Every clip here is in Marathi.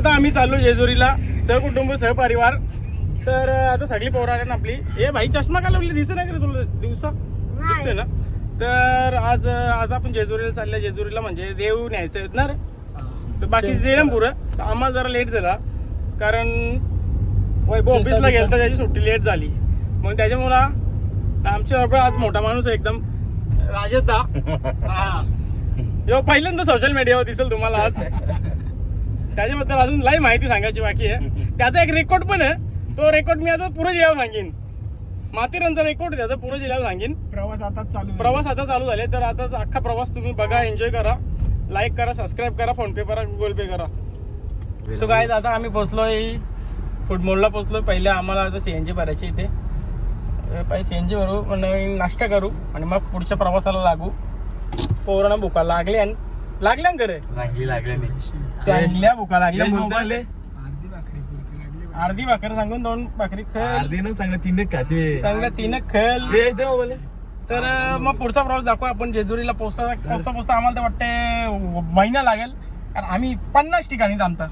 आता आम्ही चाललो जेजुरीला सहकुटुंब सहपरिवार. तर आता सगळी पोरं आले ना आपली. ए भाई चष्मा का लावली? दिसत नाही का तुला दिवसा? दिसते ना? तर आज आज आपण जेजुरीला चालल्या. जेजुरीला म्हणजे देव न्यायचं आहेत ना रे? तर बाकी जेलम पुरं. तर आम्हाला जरा लेट झाला. कारण वैभव ऑफिसला गेलं तर त्याची सुट्टी लेट झाली. मग त्याच्यामुळं आमच्या बरोबर आज मोठा माणूस आहे एकदम. राजेश दा. हा. यो पहिल्यांदा सोशल मीडियावर दिसेल तुम्हाला आज. त्याच्याबद्दल अजून लई माहिती सांगायची बाकी आहे. त्याचा एक रेकॉर्ड पण आहे. तो रेकॉर्ड मी आता पुढे जिल्ह्यावर सांगेन. माथेरानचा रेकॉर्ड त्याचा पुढे जिल्ह्यावर सांगेन. प्रवास आता चालू आहे. प्रवास आता चालू झाले तर आता अख्खा प्रवास तुम्ही बघा एन्जॉय करा. लाईक करा सबस्क्राईब करा फोन पे करा गुगल पे करा. सो काय आता आम्ही पोचलोय फुटबॉलला पोचलो पहिले आम्हाला आता सी एन जी भरायची इथे. पहिले सी एन जी भरू नाश्ता करू आणि मग पुढच्या प्रवासाला लागू. पोरांना भुका लागल्या लागल्या ना घरे लागली लागली नाही. चांगल्या भुका लागल्या. मोबाईल. अर्धी भाकरी सांगून दोन भाकरी खल. अर्धी ना चांगलं तीन खाते. चांगल्या तीन खल. दे दे मोबाईल. तर मग पुढचा प्रवास दाखवू आपण. जेजुरीला पोहोचता पोहोचता पोहोचता आम्हाला तर वाटते महिना लागेल. कारण आम्ही पन्नास ठिकाणी थांबता.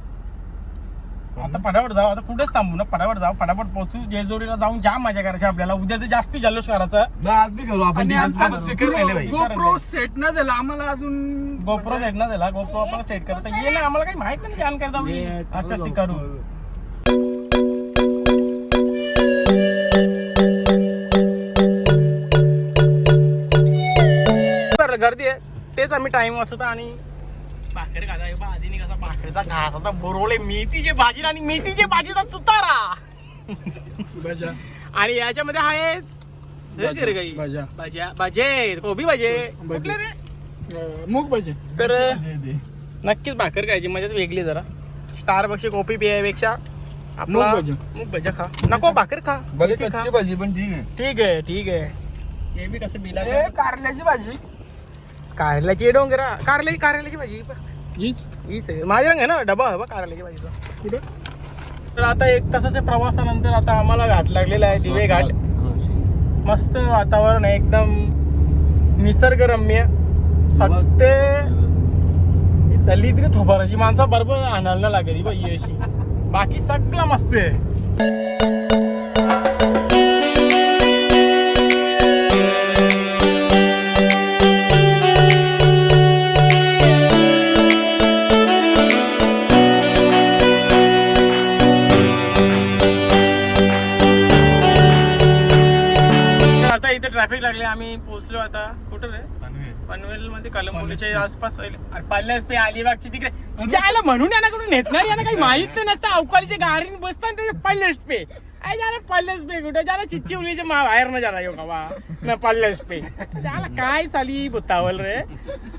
आता फटाफट जाऊ आता कुठेच थांबू ना फटाफट जाऊ फटाफट पोहोचू जेजुरीला जाऊन जाम मजा करायची आपल्याला. उद्या तर जास्ती जल्लोष करायचा. आज बी करू आपण. आणि आज आमचा आपण स्पीकर नेले भाई GoPro सेट न झाला आम्हाला अजून गोप्रो सेट ना झाला गोप्रो आपण सेट करता ये ना आम्हाला काही माहीत नाही जानकारी जाऊ असं असती करू. बरं, गर्दी आहे तेच आम्ही टाइम वाचवतो आणि भाकर खाता आधी कसा भाकरीचा घास. आता बोरवले मेथीचे भाजी आणि मेथीचे भाजीचा चुतारा बजा आणि याच्यामध्ये आहे हे भाज्या. भाजे कोबी भाजे भाजे. कुठले रे? मूग बजे तर. नक्कीच भाकर खायची. मजाच वेगळी जरा. स्टार बक्षी कॉफी पियापेक्षा आपला मूग भजी. मूग भजा खा. नको भाकर खा. कच्ची भाजी पण ठीक आहे. ठीक आहे ठीक आहे. हे बी कसं बिला कारल्याची भाजी. कारल्याची डोंगरा. कारल्या कारल्याची भाजी. हीच हीच आहे. माझ्या रंग आहे ना डबा हवा कारल्याची भाजीचा कुठं? तर आता एक तासाच्या प्रवासानंतर आता आम्हाला घाट लागलेला आहे दिवे घाट. मस्त वातावरण आहे एकदम निसर्गरम्य. फक्त दलिद्री थोबाराची माणसं बरोबर आणायला लागेल बाई अशी बाकी सगळं मस्त आहे. आम्ही पोहोचलो आता. कुठं रे? पनवेल. मध्ये कलंबोलीच्या आसपास अरे पल्ल्यास पे अलिबागची तिकडे. जायला म्हणून यांना कडून नेतणार? यांना काही माहीत नाही. नसतं. अवकाळीच्या गाडीने बसतात ते पल्लेस पे. अरे ज्याला पल्लेस पे कुठे? ज्याला चिच्चिवलीच्या मा बाहेर न झाला यो कवा न पल्लेस पे. त्याला काय साली बुतावल रे?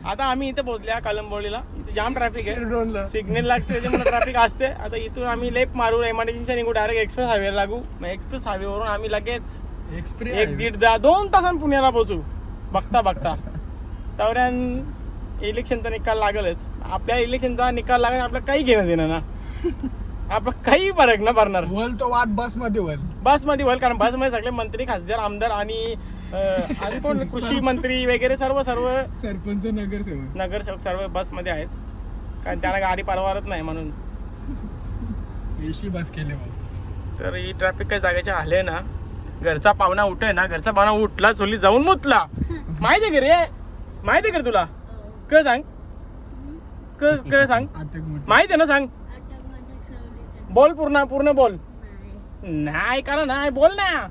आता आम्ही इथे पोहोचल्या कलंबोलीला. इथे जाम ट्रॅफिक आहे. सिग्नल लागते त्याच्यामुळे ट्रॅफिक असते. आता इथून आम्ही लेप मारू. एमआरटीसीच्या निघू. डायरेक्ट एक्सप्रेस हायवे लागू. मग एक्सप्रेस हायवेवरून आम्ही लगेच एक दीड दहा दोन तासांनी पुण्याला पोहोचू. बघता बघता. तवऱ्यान इलेक्शनचा निकाल लागलच. आपल्या इलेक्शनचा निकाल लागेल आपलं काही घेणं देणं ना. आपलं काही फरक न भरणार वल तो वाद बसमध्ये वल बसमध्ये होईल कारण बसमध्ये सगळे मंत्री खासदार आमदार आणि अं, आणि कोण? कृषी मंत्री वगैरे सर्व सर्व सरपंच नगरसेवक. नगरसेवक सर्व बसमध्ये आहेत. कारण त्यांना गाडी परवारत नाही म्हणून. एसी बस केले तर ही ट्रॅफिक काही जागेच्या आले ना. घरचा पाहुणा उठे ना घरचा पाहुणा उठला चोली जाऊन मुतला. माहिती आहे का रे? माहिती आहे का रे तुला? क सांग? क क सांग? माहिती आहे ना सांग? बोल पूर्ण पूर्ण बोल. नाही करा नाही बोल ना.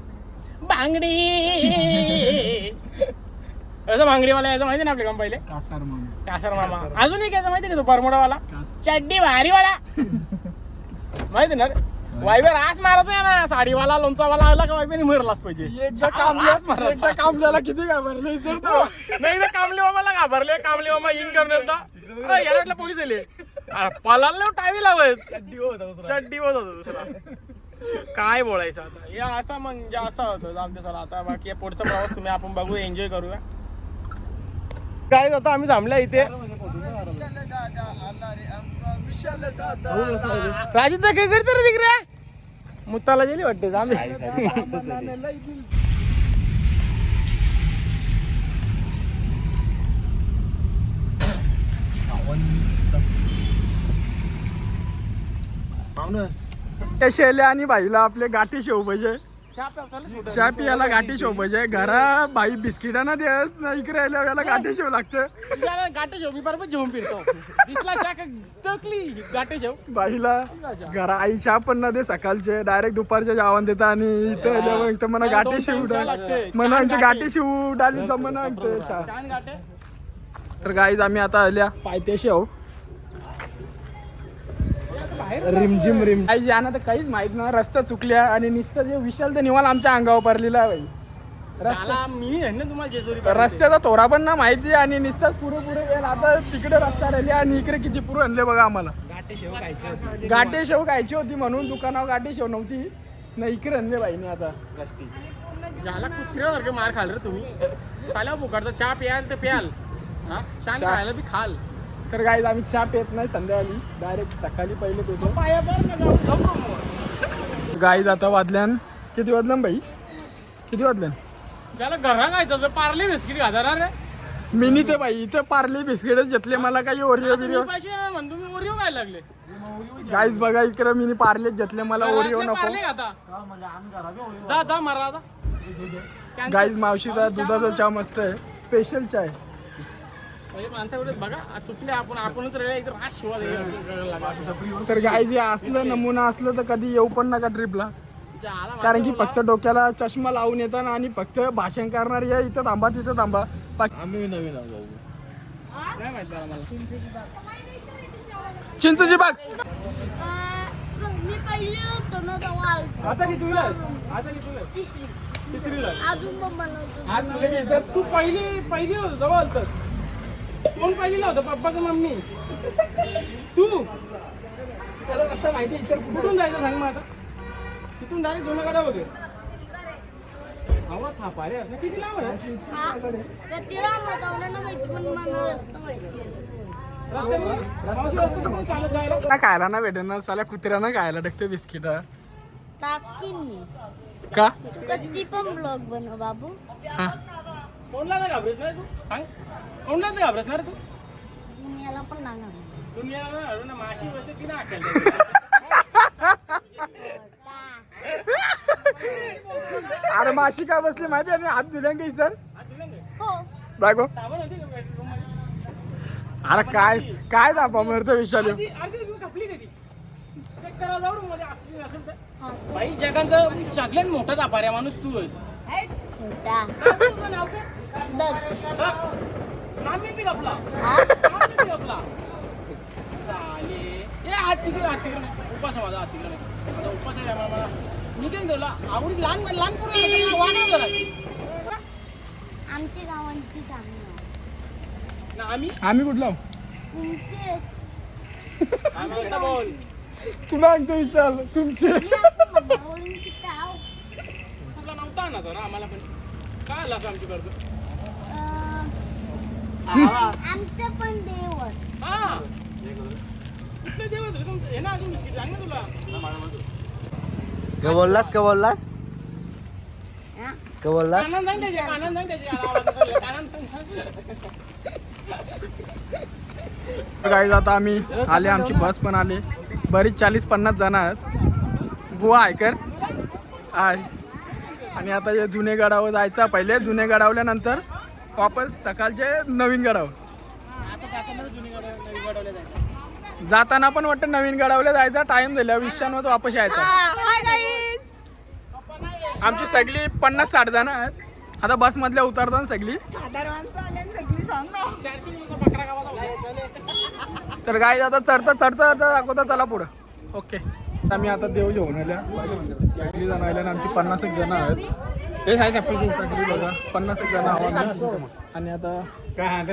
बांगडी. असं बांगडीवाला यायचं माहिती ना आपल्या पहिले कासार मामा. कासर मामा. अजून एक यायचं माहिती आहे का तो परमोडावाला? कास चड्डी भारीवाला. माहिती ना रे? वायबर आस मारत आहे ना. साडीवाला लोणचावाला आला का वायबर मरलाच पाहिजे. काम. एकदा काम झाला किती घाबरले विचारतो नाही तर कामले मामाला घाबरले कामले मामा इन करून याला वाटलं पोलीस आले. पळाला टावी लावच चड्डी होत होता दुसरा. काय बोलायचं आता? हे असा म्हणजे असा होतं जाऊ दे चला आता बाकी पुढचा प्रवास तुम्ही आपण बघू एन्जॉय करूया. काय आता आम्ही थांबल्या इथे. राजीत काय करतो रे तिकडे? मुत्ताला गेली वाटते जाम त्या शेले आणि भाईला आपले गाठी शेव पाहिजे. चहा प्या, चला छोटं. चहा पियाला गाठी शेव पाहिजे घरा बाई बिस्किटांना देस ना इकडे आल्या याला गाठी शेव लागतं. गाठे शेव मी बरोबर जेवून फिरतो. दिसला चहा का तकली गाठे शेव बाईला घरा आई चहा पण ना दे सकाळचे डायरेक्ट दुपारच्या जेवण देता आणि इथं आल्यावर इथं मला गाठी शिव डाल. म्हणा गाठी. शिव छान गाठे. तर गाईज आम्ही आता आल्या पायथ्याशी आहो. रिमझिम रिम काही यांना तर काहीच माहीत ना रस्ता चुकल्या आणि नुसतं जे विशाल ते निवाल आमच्या अंगावर पडलेला आहे रस्ता मी आहे ना तुम्हाला जेजुरी रस्त्याचा थोडा पण ना माहिती आणि नुसतं पुरे पुरे गेला आता तिकडे रस्ता राहिले आणि इकडे किती पुरं आणले बघा आम्हाला. गाठी शेव खायची होती. म्हणून दुकानावर गाठी शेव नव्हती. ना इकडे आणले बाईने आता. ज्याला कुत्र्यासारखे मार खाल रे तुम्ही. साल्या फुकटचा चहा प्याल तर प्याल. हा? छान चहा. खायला बी खाल. तर गाईज आम्ही चहा पेत नाही संध्याकाळी. डायरेक्ट सकाळी पहिले पेतो गाईज आता वाजल्यान किती वाजल्यान बाई? किती वाजल्यान? ज्याला घरा खायचं पार्ले बिस्किट खाता रे मिनी ते बाई इथं पार्ले बिस्किटच घेतले मला काही ओरिओ बिरिओ म्हणतो मी ओरिओ खायला लागले. गाईज बघा इकडे मिनी पार्लेच घेतले मला ओरिओ नको. गाईज मावशीचा दुधाचा चहा मस्त आहे. स्पेशल चाय म्हणजे माणसाकडे बघा चुकले आपण तर गाईज हे असलं नमुना असलं तर कधी येऊ पण नका ट्रिपला कारण की फक्त डोक्याला चष्मा लावून येतात आणि फक्त भाषण करणार या इथं थांबा तिथं थांबा. आम्ही नवीन चिंचची बाग. आता किती आता किती तिसरी. कितीला अजून पण बनवतो. आज तुला घ्यायचं तू पहिली पहिली जवळ होतं. कोण पहिलीला होतं? पप्पा का मम्मी. तू? त्याला रस्ता माहिती आहे, इतर कुठून जायचं सांग मग आता. तिथून डायरेक्ट दोन गाड्या वगैरे आवाज थापा रे. आता किती लांब आहे? हा रस्ता खायला ना भेटेल ना साल्या कुत्र्यानं खायला टाकते बिस्किट. टाकीन मी. का? तू कधी पण ब्लॉग बनव बाबू. हा. कोणला नाही घाबरेस ना तू? सांग. कोणला नाही घाबरेस ना रे तू? दुनियाला पण लागणार दुनियाला हळू ना माशी अरे माशी का बसली माहिती आहे? हात दिल्या की सर हो. बायको. साबण होती का bedroom मध्ये? अरे काय काय दाबा मरतो विचार अर्धी अर्धी तुम्ही खपली कधी? चेक करा जाऊ मध्ये असली नसेल तर. भाई जगांचं सगळ्यात मोठा दापाऱ्या माणूस तू आहेस. दग. आम्ही बी गपला हा? आम्ही बी ए हात तिकडे हात तिकडे उपास आहे माझा हात तिकडे आता उपास आहे मला मला निघेन तुला. आवडी लहान लहान पोरं वागा जरा. आमची गावांची चांगली ना आम्ही? आम्ही कुठला तुमचे. आम्ही बोल तुला सांगतो विचार तुमचे. तुला नव्हता ना तो ना? आम्हाला पण काय आला आमची अं, आमचं पण देवर हा. कुठले देव होते रे तुमचं हे ना अजून बिस्किट सांग ना तुला? का बोललास? सांग त्याचे सांग त्याचे सांग गाईज आता आम्ही आले आमची बस पण आली. बरीच चाळीस पन्नास जण आहेत. बुवा ऐकर आहे. आणि आता हे जुने गडावर जायचं पहिले जुने गडावल्यानंतर वापस सकाळचे नवीन गडावर जाताना पण वाटतं नवीन गडावले जायचा टाइम दिला विश्वांवर वापस यायचा. आमची सगळी पन्नास साठ जण आहेत. आता बस मधल्या उतरतात सगळी. तर गाय आता चढता चढता चढता दाखवता चला पुढं. ओके आम्ही आता देव जेवण आल्या. सगळी जण आल्या आणि आमची पन्नास एक जण आहेत. हे आहे का सगळी बघा. पन्नास एक जण आहो आम्ही. आणि आता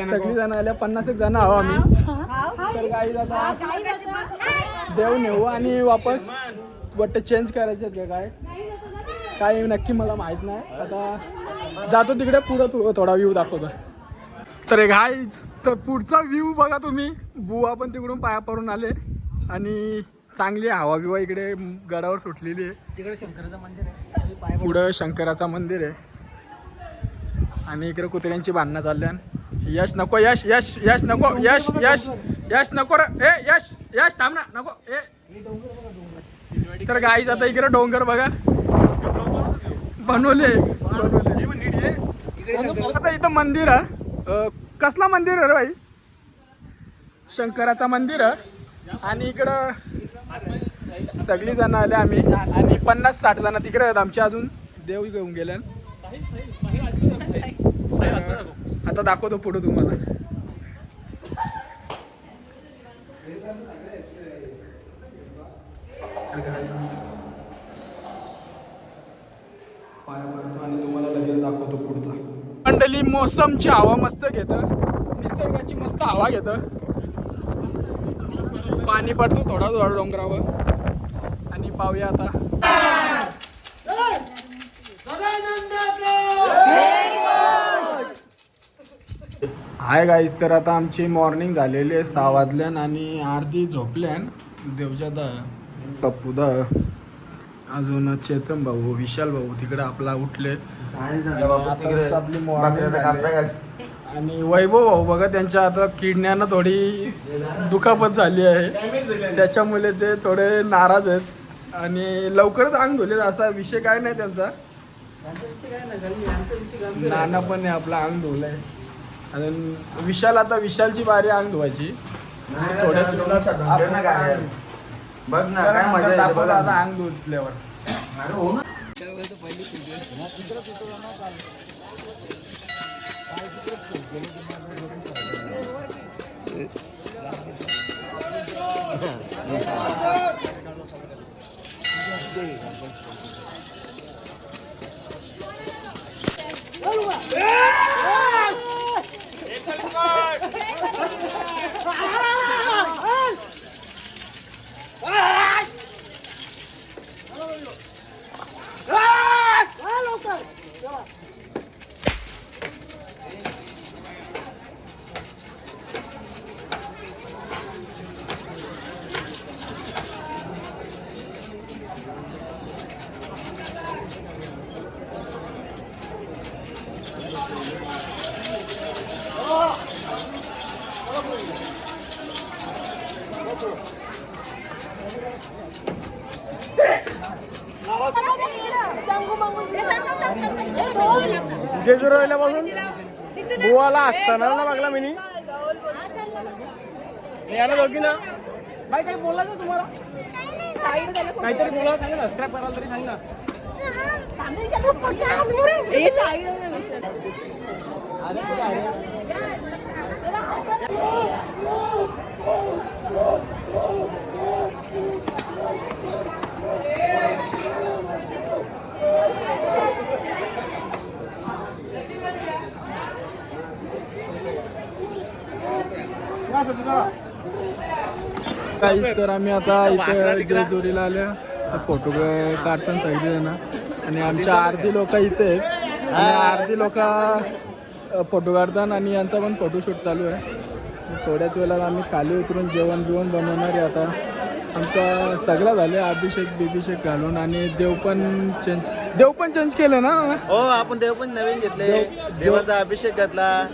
सगळी जण आल्या पन्नास एक जण आहो आम्ही. तर गाई आता देव नेऊ आणि वापस वाटतं चेंज करायचे आहेत का काय? काय नक्की मला माहीत नाही. आता जातो तिकडे पुढं तू थोडा व्ह्यू दाखवतो. तर एक हायच तर पुढचा व्ह्यू बघा तुम्ही. बुवा पण तिकडून पाया पडून आले. आणि चांगली हवा बिवा इकडे गडावर सुटलेली आहे. तिकडे शंकराचं मंदिर आहे. पुढं शंकराचं मंदिर आहे. आणि इकडे कुत्र्यांची भांडणं चालल्या यश नको यश यश यश नको यश यश यश नको रे. ए यश यश थांब ना नको. ए. तर गाई आता इकडे डोंगर बघा. बनवले बनवले आता इथं मंदिर आहे. कसला मंदिर आहे रे भाई शंकराचा मंदिर आहे. आणि इकडं सगळी जण आले आम्ही. आणि पन्नास साठ जण तिकडे आहेत. आमचे अजून देव घेऊन गेले. आता दाखवतो पुढे तुम्हाला. पाया पडतो आणि तुम्हाला लगेच दाखवतो पुढचा मोसमची हवा मस्त घेतं. निसर्गाची मस्त हवा घेतं. पाणी पडतो थोडा थोडा डोंगरावर. पाहूया आता. हाय गाईज तर आता आमची मॉर्निंग झालेली आहे सहा वाजल्यान आणि अर्धी झोपल्यान देवच्या दा पप्पूदा अजून चेतन भाऊ विशाल भाऊ तिकडे आपला उठले. आपली. आणि वैभव भाऊ बघा त्यांच्या आता किडण्यानं थोडी दुखापत झाली आहे. त्याच्यामुळे ते थोडे नाराज आहेत. आणि लवकरच अंग धुले असा विषय काय नाही त्यांचा. नाना पण आहे आपला अंग धुलाय. आणि विशाल आता विशालची बारी अंग धुवायची. थोड्याच वेळात आपण- बघ ना तर काय आता मजा येते दाखवतो बघा आता अंग धुतल्यावर. जेजुरीला बघून बुवाला असताना लागला मिनी. याला दोघी ना बाई काही बोलायचं तुम्हाला? काहीतरी बोला सांगा ना स्क्रॅप करायला तरी सांग ना काही तर आम्ही आता इथे जेजुरीला आल्या. फोटो काढताना सगळी जण आणि आमच्या अर्धी लोक इथे आहेत. आणि अर्धी लोक फोटो काढतात आणि यांचा पण फोटोशूट चालू आहे. थोड्याच वेळात आम्ही खाली उतरून जेवण बिवण बनवणार आहे आता. आमचा सगळा झाले अभिषेक बिभिषेक घालून आणि देव पण चेंज देव पण चेंज केलं ना? हो आपण देव पण नवीन घेतले. देव- देवाचा अभिषेक घातला.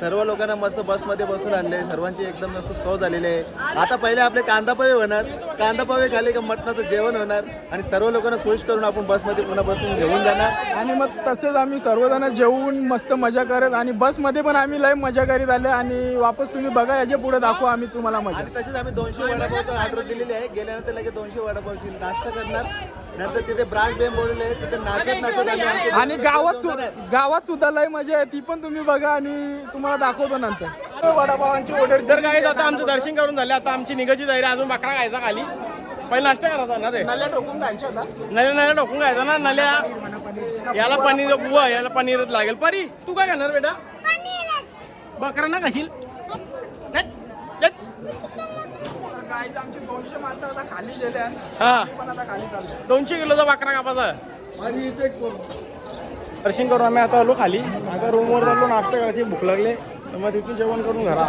सर्व लोकांना मस्त बसमध्ये बसून आणले. सर्वांची एकदम मस्त सो झालेली. आता पहिले आपले कांदा पोहे होणार. कांदा पोहे खाले का मटणाचं जेवण होणार. आणि सर्व लोकांना खुश करून आपण बसमध्ये पुन्हा बसून घेऊन जाणार. आणि मग तसेच आम्ही सर्वजण जेवून मस्त मजा करत आणि बसमध्ये पण आम्ही लय मजा करीत आले आणि वापस तुम्ही बघा याच्यापुढे दाखवू आम्ही तुम्हाला मजा. आणि तसेच आम्ही दोनशे वडापावचं ऑर्डर दिलेली आहे. गेल्यानंतर लगेच दोनशे वडापावची नाश्ता करणार. नंतर तिथे बोलले आहे तिथे नाचत नाचत आम्ही आणि गावात. गावात सुद्धा लय मजा आहे ती पण तुम्ही बघा आणि तुम्हाला दाखवतो नंतर. वडापावांची ऑर्डर तर काय आता आमचं दर्शन करून झाले आता आमची निघायची तयारी अजून बकरा खायचा खाली. पहिला नाश्ता करायचा ना रे नल्या टोकून जायचे होता नल्या नल्या टोकून खायचा ना नल्या. याला पनीर. बुवा याला पनीरच लागेल. परी तू काय खाणार बेटा? बकरा ना खाशील? आमची दोनशे माणसं आता खाली गेल्या हा. पण आता खाली दोनशे किलोचा बकरा कापाचा आणि एक. दर्शन करून आम्ही आता आलो खाली. आता रूमवर चाललो नाश्ता करायची भूक लागले. तर मग तिथून जेवण करून घरा.